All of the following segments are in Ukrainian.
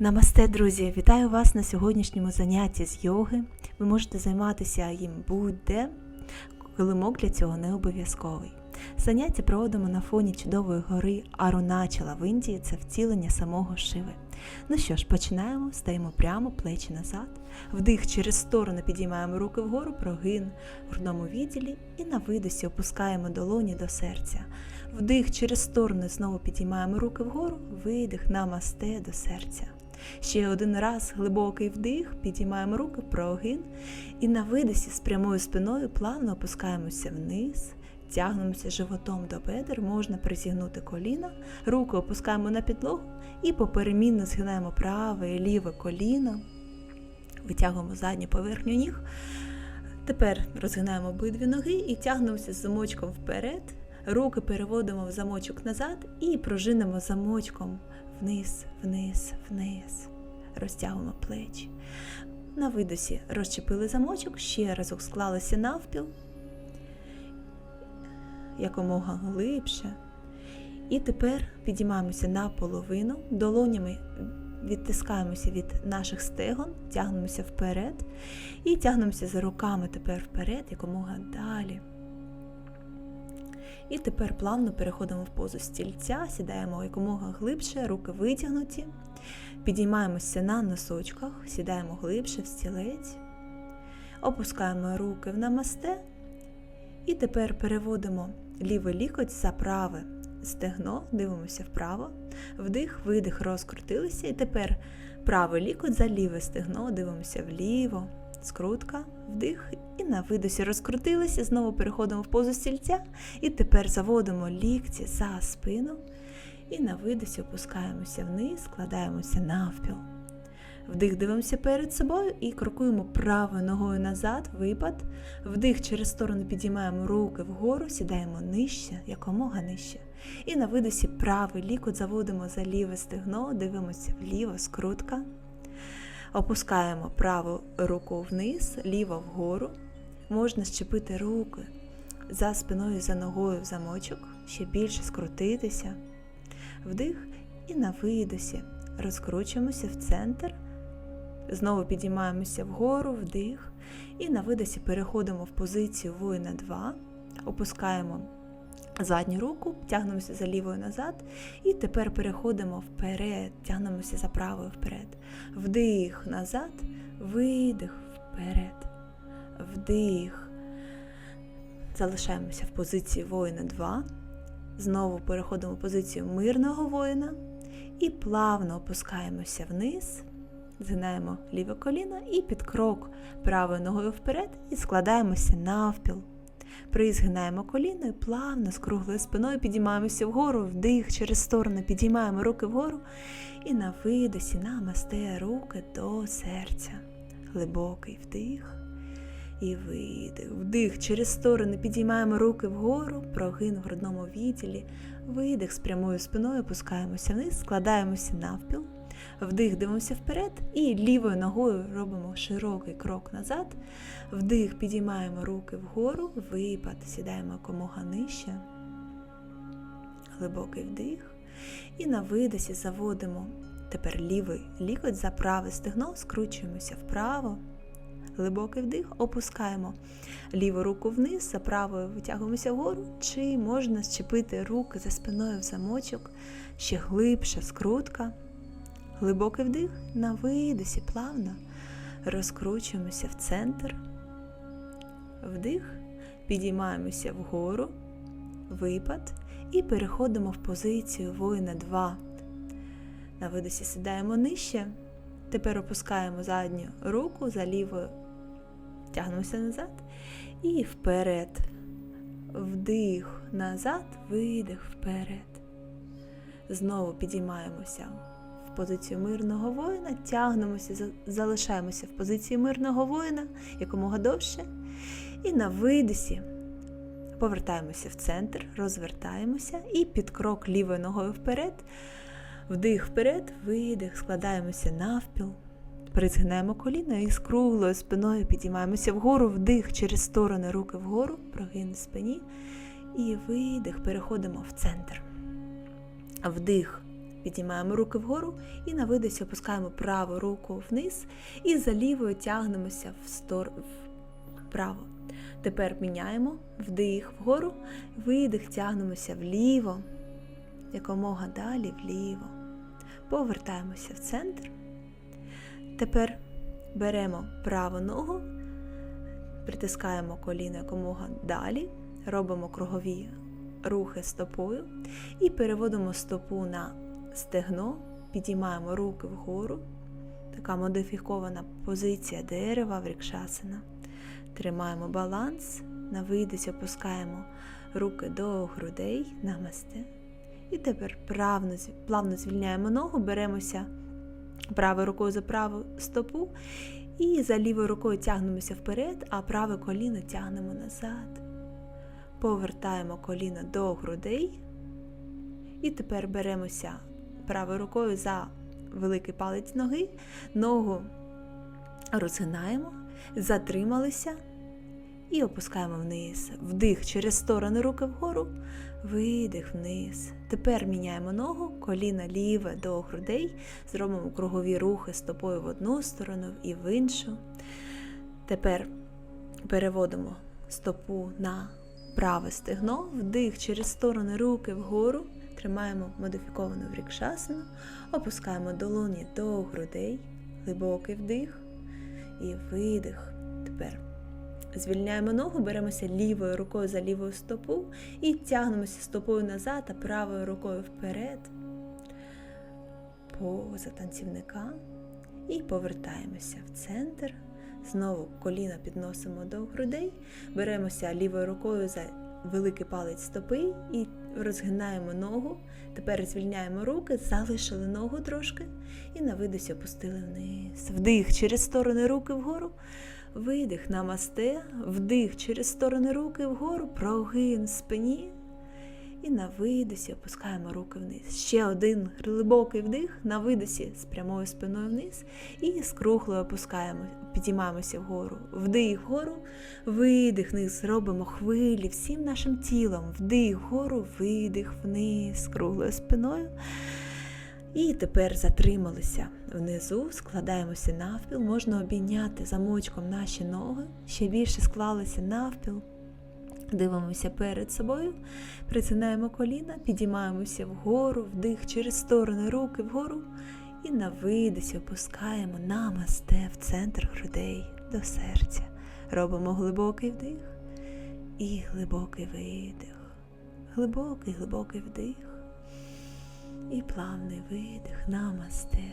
Намасте, друзі! Вітаю вас на сьогоднішньому занятті з йоги. Ви можете займатися їм будь-де, килимок для цього не обов'язковий. Заняття проводимо на фоні чудової гори Аруначала в Індії, це втілення самого Шиви. Ну що ж, починаємо, стаємо прямо, плечі назад. Вдих через сторону підіймаємо руки вгору, прогин в грудному відділі і на видосі опускаємо долоні до серця. Вдих через сторону знову підіймаємо руки вгору, видих намасте до серця. Ще один раз глибокий вдих, підіймаємо руки, прогин. І на видисі з прямою спиною плавно опускаємося вниз, тягнемося животом до бедер, можна призігнути коліна, руки опускаємо на підлогу і поперемінно згинаємо праве і ліве коліно, витягуємо задню поверхню ніг. Тепер розгинаємо обидві ноги і тягнемося з замочком вперед. Руки переводимо в замочок назад і пружинимо замочком вниз, вниз, вниз. Розтягуємо плечі. На видосі розчепили замочок, ще разок склалися навпіл, якомога глибше. І тепер підіймаємося наполовину, долонями відтискаємося від наших стегон, тягнемося вперед і тягнемося за руками тепер вперед, якомога далі. І тепер плавно переходимо в позу стільця, сідаємо якомога глибше, руки витягнуті, підіймаємося на носочках, сідаємо глибше в стілець, опускаємо руки в намасте. І тепер переводимо лівий лікоть за праве стегно, дивимося вправо, вдих, видих, розкрутилися. І тепер правий лікоть за ліве стегно, дивимося вліво, скрутка, вдих, і на видосі розкрутилися, знову переходимо в позу стільця, і тепер заводимо лікті за спину. І на видосі опускаємося вниз, складаємося навпіл. Вдих дивимося перед собою і крокуємо правою ногою назад, випад. Вдих через сторону підіймаємо руки вгору, сідаємо нижче, якомога нижче. І на видосі правий лікоть заводимо за ліве стегно, дивимося вліво, скрутка. Опускаємо праву руку вниз, ліво вгору. Можна щепити руки за спиною, за ногою в замочок, ще більше скрутитися. Вдих і на видосі розкручуємося в центр. Знову підіймаємося вгору, вдих. І на видосі переходимо в позицію воїна 2, опускаємо задню руку, тягнемося за лівою назад. І тепер переходимо вперед, тягнемося за правою вперед. Вдих назад, видих вперед. Вдих. Залишаємося в позиції воїна 2. Знову переходимо в позицію мирного воїна. І плавно опускаємося вниз. Згинаємо ліве коліно і під крок правою ногою вперед і складаємося навпіл. Призгинаємо коліно і плавно з круглою спиною підіймаємося вгору, вдих через сторону, підіймаємо руки вгору і на видосі намасте руки до серця. Глибокий вдих і видих. Вдих через сторону підіймаємо руки вгору, прогин в грудному відділі, видих з прямою спиною, опускаємося вниз, складаємося навпіл. Вдих, дивимося вперед і лівою ногою робимо широкий крок назад. Вдих, підіймаємо руки вгору, випад, сідаємо якомога нижче. Глибокий вдих. І на видосі заводимо тепер лівий лікоть за праве стегно, скручуємося вправо. Глибокий вдих, опускаємо ліву руку вниз, за правою витягуємося вгору, чи можна зчепити руки за спиною в замочок, ще глибша скрутка. Глибокий вдих на видосі плавно розкручуємося в центр. Вдих, підіймаємося вгору, випад і переходимо в позицію воїна 2. На видосі сідаємо нижче. Тепер опускаємо задню руку за лівою, тягнемося назад і вперед. Вдих назад, видих вперед. Знову підіймаємося позицію мирного воїна, тягнемося, залишаємося в позиції мирного воїна якомога довше. І на видисі повертаємося в центр, розвертаємося і під крок лівою ногою вперед. Вдих вперед, видих, складаємося навпіл, призгинаємо коліна і з круглою спиною підіймаємося вгору, вдих через сторони руки вгору, прогин спині. І видих, переходимо в центр. Вдих, підіймаємо руки вгору і на видосі опускаємо праву руку вниз і за лівою тягнемося в стор... вправо. Тепер міняємо вдих вгору, видих, тягнемося вліво, якомога далі вліво. Повертаємося в центр. Тепер беремо праву ногу, притискаємо коліно якомога далі, робимо кругові рухи стопою і переводимо стопу на стегно, підіймаємо руки вгору. Така модифікована позиція дерева в врікшасана. Тримаємо баланс, на видись опускаємо руки до грудей, намасте. І тепер плавно, плавно звільняємо ногу, беремося правою рукою за праву стопу і за лівою рукою тягнемося вперед, а праве коліно тягнемо назад. Повертаємо коліно до грудей. І тепер беремося правою рукою за великий палець ноги, ногу розгинаємо, затрималися і опускаємо вниз. Вдих через сторони руки вгору, видих вниз. Тепер міняємо ногу, коліна ліве до грудей, зробимо кругові рухи стопою в одну сторону і в іншу. Тепер переводимо стопу на праве стегно, вдих через сторони руки вгору. Тримаємо модифіковану врікшасану, опускаємо долоні до грудей, глибокий вдих і видих. Тепер звільняємо ногу, беремося лівою рукою за лівою стопу і тягнемося стопою назад, а правою рукою вперед, поза танцівника. І повертаємося в центр. Знову коліна підносимо до грудей, беремося лівою рукою за великий палець стопи і розгинаємо ногу. Тепер звільняємо руки, залишили ногу трошки і на видосі опустили вниз. Вдих через сторони руки вгору, видих намасте, вдих через сторони руки вгору, прогин в спині. І на видосі опускаємо руки вниз. Ще один глибокий вдих, на видосі з прямою спиною вниз. І з круглою опускаємо, підіймаємося вгору. Вдих вгору, видих вниз. Робимо хвилі всім нашим тілом. Вдих вгору, видих вниз, круглою спиною. І тепер затрималися внизу, складаємося навпіл. Можна обійняти замочком наші ноги, ще більше склалися навпіл. Дивимося перед собою, притинаємо коліна, підіймаємося вгору, вдих через сторони руки вгору і на видисі опускаємо намасте в центр грудей до серця. Робимо глибокий вдих і глибокий видих. Глибокий, глибокий вдих і плавний видих. Намасте.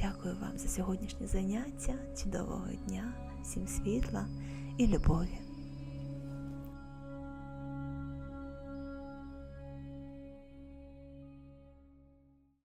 Дякую вам за сьогоднішнє заняття. Чудового дня, всім світла і любові.